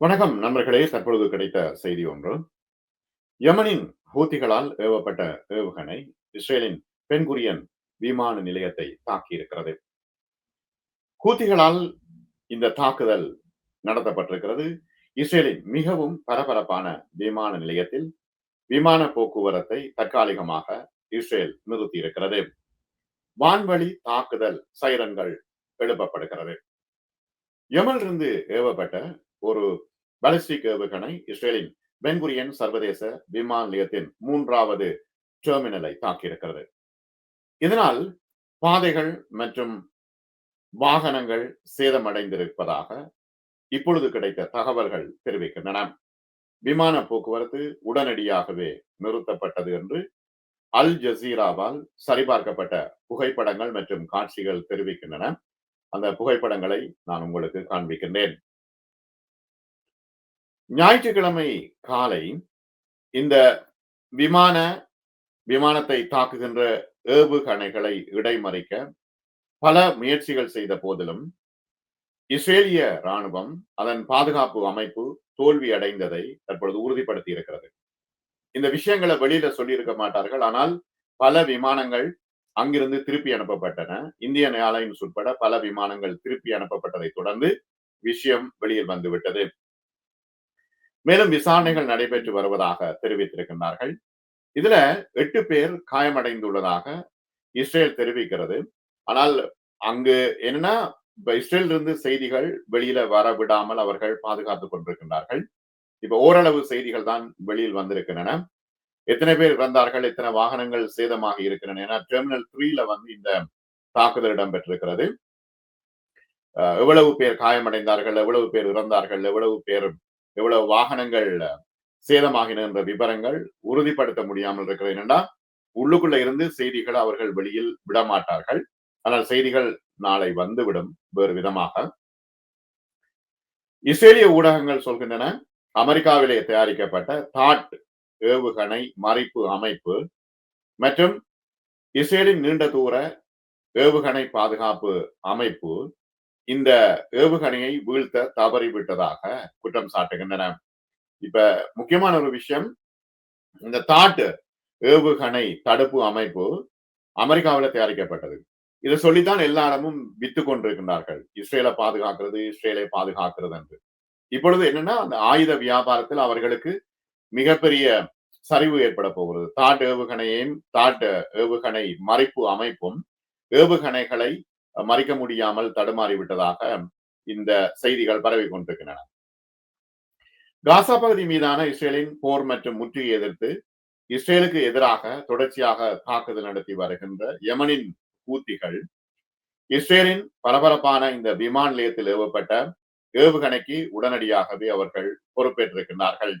வணக்கம் நண்பர்களே. தற்பொழுது கிடைத்த செய்தி ஒன்று. யமனின் ஹூத்திகளால் ஏவப்பட்ட ஏவுகணை இஸ்ரேலின் பென்குரியன் விமான நிலையத்தை தாக்கியிருக்கிறது. ஹூத்திகளால் இந்த தாக்குதல் நடத்தப்பட்டிருக்கிறது. இஸ்ரேலின் மிகவும் பரபரப்பான விமான நிலையத்தில் விமான போக்குவரத்தை தற்காலிகமாக இஸ்ரேல் நிறுத்தியிருக்கிறது. வான்வழி தாக்குதல் சைரன்கள் எழுப்பப்படுகிறது. யமனிலிருந்து ஏவப்பட்ட ஒரு பாலிஸ்டிக் ஏவுகணை இஸ்ரேலின் பென்குரியன் சர்வதேச விமான நிலையத்தின் மூன்றாவது டெர்மினலை தாக்கியிருக்கிறது. இதனால் பாதைகள் மற்றும் வாகனங்கள் சேதமடைந்திருப்பதாக இப்பொழுது கிடைத்த தகவல்கள் தெரிவிக்கின்றன. விமான போக்குவரத்து உடனடியாகவே நிறுத்தப்பட்டது என்று அல் ஜசீராவால் சரிபார்க்கப்பட்ட புகைப்படங்கள் மற்றும் காட்சிகள் தெரிவிக்கின்றன. அந்த புகைப்படங்களை நான் உங்களுக்கு காண்பிக்கின்றேன். ஞாயிற்றுக்கிழமை காலை இந்த விமான விமானத்தை தாக்குகின்ற ஏவுகணைகளை இடைமறிக்க பல முயற்சிகள் செய்த போதிலும் இஸ்ரேலிய ராணுவம் அதன் பாதுகாப்பு அமைப்பு தோல்வி அடைந்ததை தற்பொழுது உறுதிப்படுத்தி இருக்கிறது. இந்த விஷயங்களை வெளியில சொல்லியிருக்க மாட்டார்கள். ஆனால் பல விமானங்கள் அங்கிருந்து திருப்பி அனுப்பப்பட்டன. இந்தியன் ஏர்லைன்ஸ் உட்பட பல விமானங்கள் திருப்பி அனுப்பப்பட்டதை தொடர்ந்து விஷயம் வெளியில் வந்துவிட்டது. மேலும் விசாரணைகள் நடைபெற்று வருவதாக தெரிவித்திருக்கின்றார்கள். இதுல எட்டு பேர் காயமடைந்துள்ளதாக இஸ்ரேல் தெரிவிக்கிறது. ஆனால் அங்கு என்னன்னா இப்ப இஸ்ரேல் இருந்து செய்திகள் வெளியில வர விடாமல் அவர்கள் பாதுகாத்துக் கொண்டிருக்கின்றார்கள். இப்ப ஓரளவு செய்திகள் தான் வெளியில் வந்திருக்கின்றன. எத்தனை பேர் இறந்தார்கள் எத்தனை வாகனங்கள் சேதமாக இருக்கின்றன ஏன்னா டெர்மினல் த்ரீல வந்து இந்த தாக்குதல் இடம்பெற்றிருக்கிறது. எவ்வளவு பேர் காயமடைந்தார்கள் எவ்வளவு பேர் இறந்தார்கள் எவ்வளவு பேர் எவ்வளவு வாகனங்கள் சேதமாகின என்ற விவரங்கள் உறுதிப்படுத்த முடியாமல் இருக்கிறது. என்னன்னா உள்ளுக்குள்ள இருந்து செய்திகளை அவர்கள் வெளியில் விடமாட்டார்கள். ஆனால் செய்திகள் நாளை வந்துவிடும் வேறு விதமாக. இஸ்ரேலிய ஊடகங்கள் சொல்கின்றன அமெரிக்காவிலே தயாரிக்கப்பட்ட தாட் ஏவுகணை மறைப்பு அமைப்பு மற்றும் இஸ்ரேலின் நீண்ட தூர ஏவுகணை பாதுகாப்பு அமைப்பு இந்த ஏவுகணையை வீழ்த்த தவறிவிட்டதாக குற்றம் சாட்டுகின்றன. இப்ப முக்கியமான ஒரு விஷயம் இந்த தாட்டு ஏவுகணை தடுப்பு அமைப்பு அமெரிக்காவில் தயாரிக்கப்பட்டது. இதை சொல்லித்தான் எல்லா இடமும் வித்து கொண்டிருக்கின்றார்கள். இஸ்ரேலை பாதுகாக்கிறது இஸ்ரேலை பாதுகாக்கிறது என்று. இப்பொழுது என்னன்னா அந்த ஆயுத வியாபாரத்தில் அவர்களுக்கு மிகப்பெரிய சரிவு ஏற்பட போகிறது. தாட் ஏவுகணையையும் தாட் ஏவுகணை மறைப்பு அமைப்பும் ஏவுகணைகளை மறைக்க முடியாமல் தடுமாறிவிட்டதாக இந்த செய்திகள் பரவி கொண்டிருக்கின்றன. காசா பகுதி மீதான இஸ்ரேலின் போர் மற்றும் முற்றுகை எதிர்த்து இஸ்ரேலுக்கு எதிராக தொடர்ச்சியாக தாக்குதல் நடத்தி வருகின்ற யமனின் கூத்திகள் இஸ்ரேலின் பரபரப்பான இந்த விமான நிலையத்தில் ஏவப்பட்ட ஏவுகணைக்கு உடனடியாகவே அவர்கள் பொறுப்பேற்றிருக்கிறார்கள்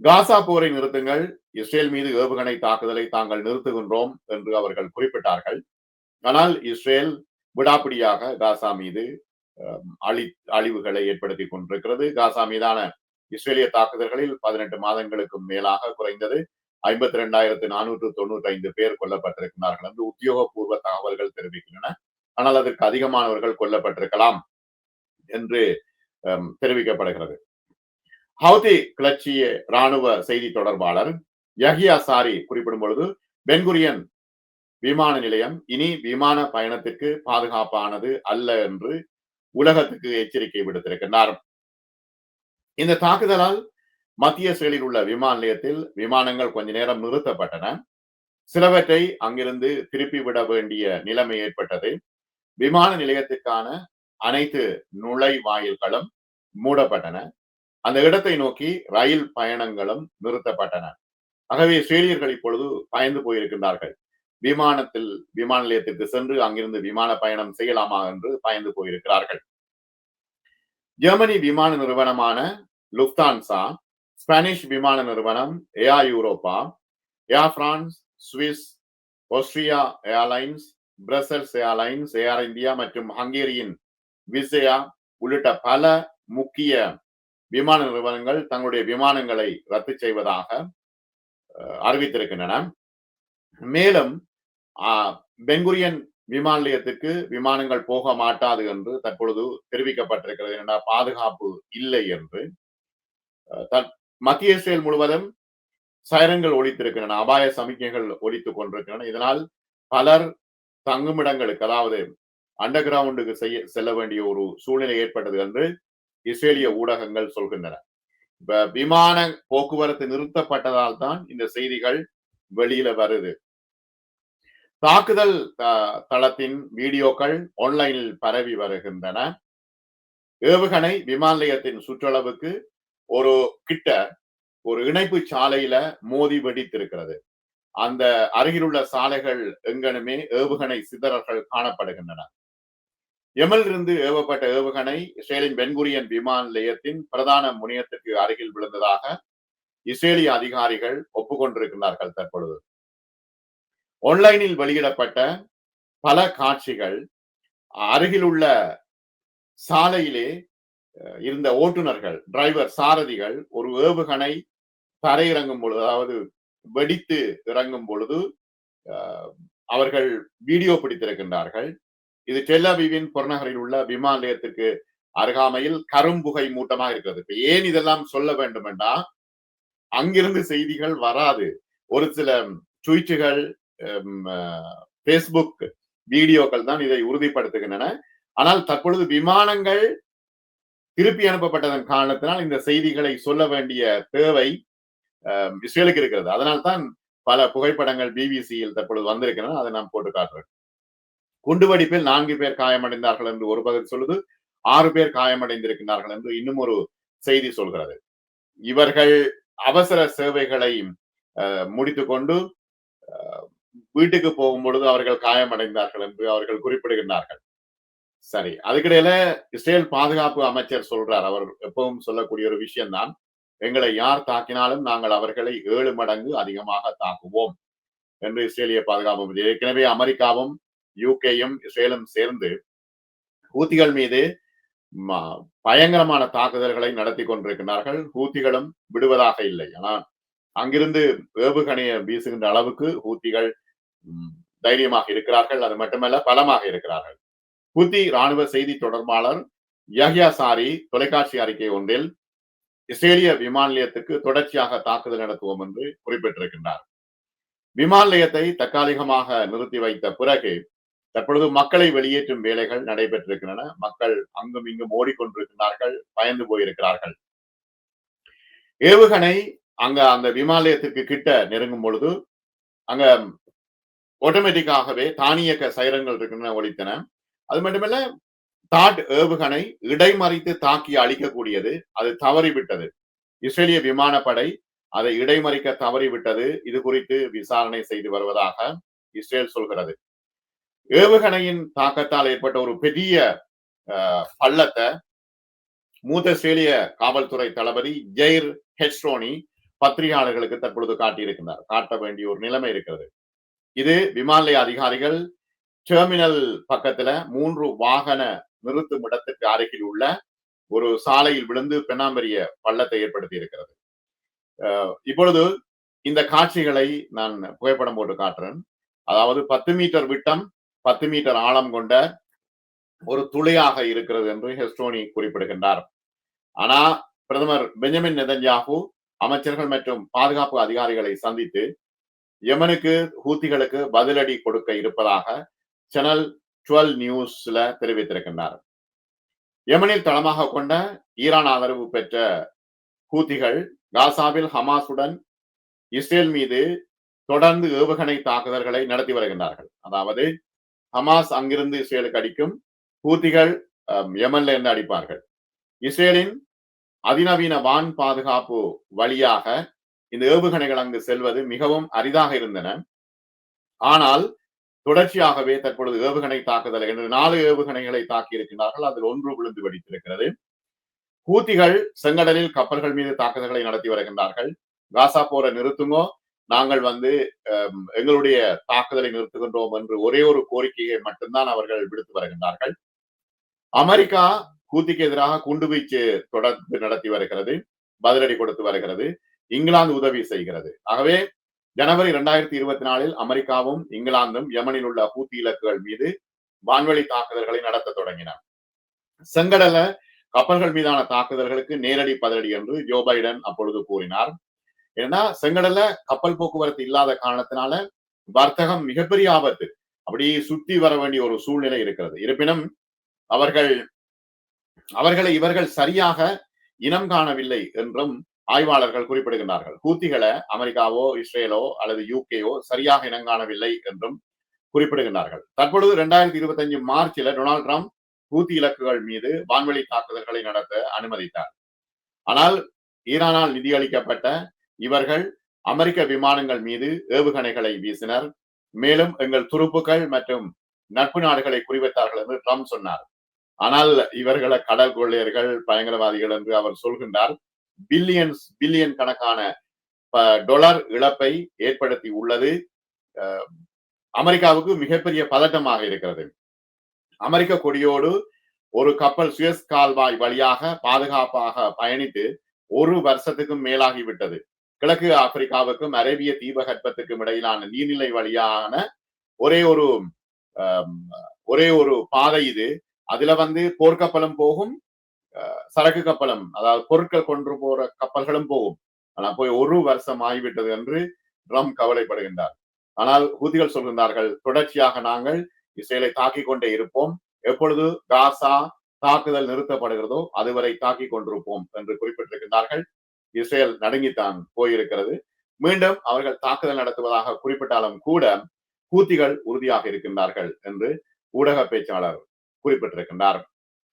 காசா போரை நிறுத்துங்கள் இஸ்ரேல் மீது ஏவுகணை தாக்குதலை தாங்கள் நிறுத்துகின்றோம் என்று அவர்கள் குறிப்பிட்டார்கள். ஆனால் இஸ்ரேல் விடாப்பிடியாக காசா மீது அழி அழிவுகளை ஏற்படுத்தி கொண்டிருக்கிறது. காசா மீதான இஸ்ரேலிய தாக்குதல்களில் பதினெட்டு மாதங்களுக்கும் மேலாக குறைந்தது ஐம்பத்தி ரெண்டாயிரத்து நானூற்று தொண்ணூற்றி ஐந்து பேர் கொல்லப்பட்டிருக்கிறார்கள் என்று உத்தியோகபூர்வ தகவல்கள் தெரிவிக்கின்றன. ஆனால் அதற்கு அதிகமானவர்கள் கொல்லப்பட்டிருக்கலாம் என்று தெரிவிக்கப்படுகிறது. ஹவுதி கிளர்ச்சிய ராணுவ செய்தி தொடர்பாளர் யஹியா சாரி குறிப்பிடும் பொழுது பென்குரியன் விமான நிலையம் இனி விமான பயணத்திற்கு பாதுகாப்பானது அல்ல என்று உலகத்துக்கு எச்சரிக்கை விடுத்திருக்கின்றார். இந்த தாக்குதலால் மத்திய இஸ்ரேலில் உள்ள விமான நிலையத்தில் விமானங்கள் கொஞ்ச நேரம் நிறுத்தப்பட்டன. சிலவற்றை அங்கிருந்து திருப்பி விட வேண்டிய நிலைமை ஏற்பட்டது. விமான நிலையத்திற்கான அனைத்து நுழைவாயில்களும் மூடப்பட்டன. அந்த இடத்தை நோக்கி ரயில் பயணங்களும் நிறுத்தப்பட்டன. ஆகவே இஸ்ரேலியர்கள் இப்பொழுது பயந்து போயிருக்கின்றார்கள். விமானத்தில் விமான நிலையத்திற்கு சென்று அங்கிருந்து விமான பயணம் செய்யலாமா என்று பயந்து போயிருக்கிறார்கள். ஜெர்மனி விமான நிறுவனமான லுப்தான்சா ஸ்பானிஷ் விமான நிறுவனம் Air Europa Air France Swiss Austria Airlines Brussels Airlines Air India மற்றும் ஹங்கேரியின் விசயா உள்ளிட்ட பல முக்கிய விமான நிறுவனங்கள் தங்களுடைய விமானங்களை ரத்து செய்வதாக அறிவித்திருக்கின்றன. மேலும் பெங்குரியன் விமான நிலையத்துக்கு விமானங்கள் போக மாட்டாது என்று தற்பொழுது தெரிவிக்கப்பட்டிருக்கிறது. என்னடா பாதுகாப்பு இல்லை என்று. அஹ், தற்- மத்திய செயல் முழுவதும் சைரங்கள் ஒழித்திருக்கின்றன அபாய சமிக்கைகள் ஒழித்துக் கொண்டிருக்கின்றன. இதனால் பலர் தங்குமிடங்களுக்கு அதாவது அண்டர் கிரவுண்டுக்கு செய்ய செல்ல வேண்டிய ஒரு சூழ்நிலை ஏற்பட்டது என்று இஸ்ரேலிய ஊடகங்கள் சொல்கின்றன. விமான போக்குவரத்து நிறுத்தப்பட்டதால் தான் இந்த செய்திகள் வெளியில வருது. தாக்குதல் த- தளத்தின் வீடியோக்கள் ஆன்லைனில் பரவி வருகின்றன. ஏவுகணை விமான நிலையத்தின் சுற்றளவுக்கு ஒரு கிட்ட ஒரு இணைப்பு சாலையில மோதி வெடித்திருக்கிறது. அந்த அருகிலுள்ள சாலைகள் எங்கனுமே ஏவுகணை சிதறல்கள் காணப்படுகின்றன. எமலிருந்து ஏவப்பட்ட ஏவுகணை இஸ்ரேலின் பென்குரியன் விமான நிலையத்தின் பிரதான முனையத்திற்கு அருகில் விழுந்ததாக இஸ்ரேலிய அதிகாரிகள் ஒப்புக்கொண்டிருக்கிறார்கள் தற்பொழுது. ஆன்லைனில் வெளியிடப்பட்ட பல காட்சிகள் அருகில் உள்ள சாலையிலே அஹ், இருந்த ஓட்டுநர்கள் டிரைவர் சாரதிகள் ஒரு ஏவுகணை தரையிறங்கும் பொழுது அதாவது வெடித்து இறங்கும் பொழுது அவர்கள் வீடியோ பிடித்திருக்கின்றார்கள். இது டெல்லவிவின் புறநகரில் உள்ள விமான நிலையத்திற்கு அருகாமையில் கரும்புகை மூட்டமாக இருக்கிறது. இப்ப ஏன் இதெல்லாம் சொல்ல வேண்டும் என்றா அங்கிருந்து செய்திகள் வராது. ஒரு சில ட்வீட்டுகள் பேஸ்புக் வீடியோக்கள் தான் இதை உறுதிப்படுத்துகின்றன. ஆனால் தற்பொழுது விமானங்கள் திருப்பி அனுப்பப்பட்டதன் காரணத்தினால் இந்த செய்திகளை சொல்ல வேண்டிய தேவை அஹ், இஸ்ரேலுக்கு இருக்கிறது. அதனால்தான் பல புகைப்படங்கள் பிபிசியில் தற்பொழுது வந்திருக்கின்றன. அதை நாம் போட்டு காட்டுறேன் குண்டுவெடிப்பில் நான்கு பேர் காயமடைந்தார்கள் என்று ஒரு பகுதி சொல்லுது. ஆறு பேர் காயமடைந்திருக்கிறார்கள் என்று இன்னும் ஒரு செய்தி சொல்கிறது. இவர்கள் அவசர சேவைகளை அஹ், முடித்துக்கொண்டு வீட்டுக்கு போகும் பொழுது அவர்கள் காயமடைந்தார்கள் என்று அவர்கள் குறிப்பிடுகின்றார்கள். சரி அதுக்கிடையில இஸ்ரேல் பாதுகாப்பு அமைச்சர் சொல்றார். அவர் எப்பவும் சொல்லக்கூடிய ஒரு விஷயம்தான். எங்களை யார் தாக்கினாலும் நாங்கள் அவர்களை ஏழு மடங்கு அதிகமாக தாக்குவோம் என்று இஸ்ரேலிய பாதுகாப்பு அமைச்சர். ஏற்கனவே அமெரிக்காவும் யூகேயும் இஸ்ரேலும் சேர்ந்து ஹூத்திகள் மீது பயங்கரமான தாக்குதல்களை நடத்தி கொண்டிருக்கிறார்கள். ஹூத்திகளும் விடுவதாக இல்லை. ஆனால் அங்கிருந்து ஏவுகணையை வீசுகின்ற அளவுக்கு ஹூத்திகள் தைரியமாக இருக்கிறார்கள். அது மட்டுமல்ல பலமாக இருக்கிறார்கள். ஹூத்தி ராணுவ செய்தி தொடர்பாளர் யஹ்யா சாரி தொலைக்காட்சி அறிக்கை ஒன்றில் இஸ்ரேலிய விமான நிலையத்துக்கு தொடர்ச்சியாக தாக்குதல் நடத்துவோம் என்று குறிப்பிட்டிருக்கின்றார். விமான நிலையத்தை தற்காலிகமாக நிறுத்தி வைத்த பிறகு தற்பொழுது மக்களை வெளியேற்றும் வேலைகள் நடைபெற்றிருக்கின்றன. மக்கள் அங்கும் இங்கும் ஓடிக்கொண்டிருக்கிறார்கள் பயந்து போயிருக்கிறார்கள். ஏவுகணை அங்க அந்த விமான நிலையத்திற்கு கிட்ட நெருங்கும் பொழுது அங்க ஆட்டோமேட்டிக்காகவே தானியக்க சைரங்கள் இருக்கின்றன ஒழித்தன. அது மட்டுமல்ல தாட் ஏவுகணை இடைமறித்து தாக்கி அழிக்கக்கூடியது அது தவறிவிட்டது. இஸ்ரேலிய விமானப்படை அதை இடைமறிக்க தவறிவிட்டது இது குறித்து விசாரணை செய்து வருவதாக இஸ்ரேல் சொல்கிறது. ஏவுகணையின் தாக்கத்தால் ஏற்பட்ட ஒரு பெரிய பள்ளத்தை மூத்த இஸ்ரேலிய காவல்துறை தளபதி ஜெயிர் ஹெஸ்ரோனி பத்திரிகையாளர்களுக்கு தற்பொழுது காட்டியிருக்கிறார் காட்ட வேண்டிய ஒரு நிலைமை இருக்கிறது. இது விமான நிலைய அதிகாரிகள் டெர்மினல் பக்கத்துல மூன்று வாகன நிறுத்தும் இடத்திற்கு அருகில் உள்ள ஒரு சாலையில் விழுந்து பெண்ணாம்பரிய பள்ளத்தை ஏற்படுத்தி இருக்கிறது. இப்பொழுது இந்த காட்சிகளை நான் புகைப்படம் போட்டு காட்டுறேன். அதாவது பத்து மீட்டர் விட்டம் பத்து மீட்டர் ஆழம் கொண்ட ஒரு துளையாக இருக்கிறது என்று ஹெஸ்டோனி குறிப்பிடுகின்றார். ஆனா பிரதமர் பெஞ்சமின் நெதன்யாகு அமைச்சர்கள் மற்றும் பாதுகாப்பு அதிகாரிகளை சந்தித்து யமனுக்கு ஹூத்திகளுக்கு பதிலடி கொடுக்க இருப்பதாக சேனல் டுவெல் நியூஸ்ல தெரிவித்திருக்கின்றார். யமனில் தளமாக கொண்ட ஈரான் ஆதரவு பெற்ற ஹூத்திகள் காசாவில் ஹமாஸுடன் இஸ்ரேல் மீது தொடர்ந்து ஏவுகணை தாக்குதல்களை நடத்தி வருகின்றார்கள். அதாவது ஹமாஸ் அங்கிருந்து இஸ்ரேலுக்கு அடிக்கும் ஹூத்திகள் அஹ், யமன்ல இருந்து அடிப்பார்கள். இஸ்ரேலின் அதிநவீன வான் பாதுகாப்பு வழியாக இந்த ஏவுகணைகள் அங்கு செல்வது மிகவும் அரிதாக இருந்தன. ஆனால் தொடர்ச்சியாகவே தற்பொழுது ஏவுகணை தாக்குதல் என்று நாலு ஏவுகணைகளை தாக்கி இருக்கின்றார்கள். அதில் ஒன்று விழுந்து வெடித்திருக்கிறது. கூத்திகள் செங்கடலில் கப்பல்கள் மீது தாக்குதல்களை நடத்தி வருகின்றார்கள். காசா போரை நிறுத்துங்கோ நாங்கள் வந்து எங்களுடைய தாக்குதலை நிறுத்துகின்றோம் என்று ஒரே ஒரு கோரிக்கையை மட்டும்தான் அவர்கள் விடுத்து வருகின்றார்கள். அமெரிக்கா கூத்திக்கு எதிராக குண்டுவீச்சு தொடர்ந்து நடத்தி வருகிறது பதிலடி கொடுத்து வருகிறது. இங்கிலாந்து உதவி செய்கிறது. ஆகவே ஜனவரி இரண்டாயிரத்தி இருபத்தி நாலில் அமெரிக்காவும் இங்கிலாந்தும் யமனில் உள்ள ஹூத்தி இலக்குகள் மீது வான்வெளி தாக்குதல்களை நடத்த தொடங்கின. செங்கடல கப்பல்கள் மீதான தாக்குதல்களுக்கு நேரடி பதிலடி என்று ஜோ பைடன் அப்பொழுது கூறினார். ஏன்னா செங்கடல்ல கப்பல் போக்குவரத்து இல்லாத காரணத்தினால வர்த்தகம் மிகப்பெரிய ஆபத்து. அப்படி சுத்தி வர வேண்டிய ஒரு சூழ்நிலை இருக்கிறது. இருப்பினும் அவர்கள் அவர்களை இவர்கள் சரியாக இனம் காணவில்லை என்றும் ஆய்வாளர்கள் குறிப்பிடுகின்றார்கள். ஹூத்திகளை அமெரிக்காவோ இஸ்ரேலோ அல்லது யூகேயோ சரியாக இனங்காணவில்லை என்றும் குறிப்பிடுகின்றார்கள். தற்பொழுது இரண்டாயிரத்தி இருபத்தி அஞ்சு மார்ச்சில் டொனால்ட் ட்ரம்ப் ஹூத்தி இலக்குகள் மீது வான்வெளி தாக்குதல்களை நடத்த அனுமதித்தார். ஆனால் ஈரானால் நிதியளிக்கப்பட்ட இவர்கள் அமெரிக்க விமானங்கள் மீது ஏவுகணைகளை வீசினர். மேலும் எங்கள் துருப்புகள் மற்றும் நட்பு நாடுகளை குறிவைத்தார்கள் என்று ட்ரம்ப் சொன்னார். ஆனால் இவர்களை கடல் கொள்ளையர்கள் பயங்கரவாதிகள் என்று அவர் சொல்கின்றார். பில்லியன்ஸ் பில்லியன் கணக்கான டொலர் இழப்பை ஏற்படுத்தி உள்ளது. அமெரிக்காவுக்கு மிகப்பெரிய பதட்டமாக இருக்கிறது. அமெரிக்க கொடியோடு ஒரு கப்பல் சுயஸ் கால்வாய் வழியாக பாதுகாப்பாக பயணித்து ஒரு வருஷத்துக்கும் மேலாகிவிட்டது கிழக்கு ஆப்பிரிக்காவுக்கும் அரேபிய தீபகற்பத்துக்கும் இடையிலான நீர்நிலை வழியான ஒரே ஒரு ஒரே ஒரு பாதை இது. அதுல வந்து போர்க்கப்பலும் போகும் சரக்கு கப்பலும் அதாவது பொருட்கள் கொண்டு போற கப்பல்களும் போகும். ஆனா போய் ஒரு வருஷம் ஆகிவிட்டது என்று ட்ரம் கவலைப்படுகின்றார். ஆனால் ஹூதிகள் சொல்கின்றார்கள் தொடர்ச்சியாக நாங்கள் இஸ்ரேலை தாக்கிக் கொண்டே இருப்போம். எப்பொழுது காசா தாக்குதல் நிறுத்தப்படுகிறதோ அதுவரை தாக்கிக் கொண்டிருப்போம் என்று குறிப்பிட்டிருக்கின்றார்கள். இஸ்ரேல் நடுங்கித்தான் போயிருக்கிறது. மீண்டும் அவர்கள் தாக்குதல் நடத்துவதாக குறிப்பிட்டாலும் கூட கூத்திகள் உறுதியாக இருக்கின்றார்கள் என்று ஊடக பேச்சாளர் குறிப்பிட்டிருக்கின்றார்.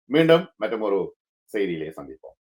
மீண்டும் மற்றும் ஒரு say relay some before.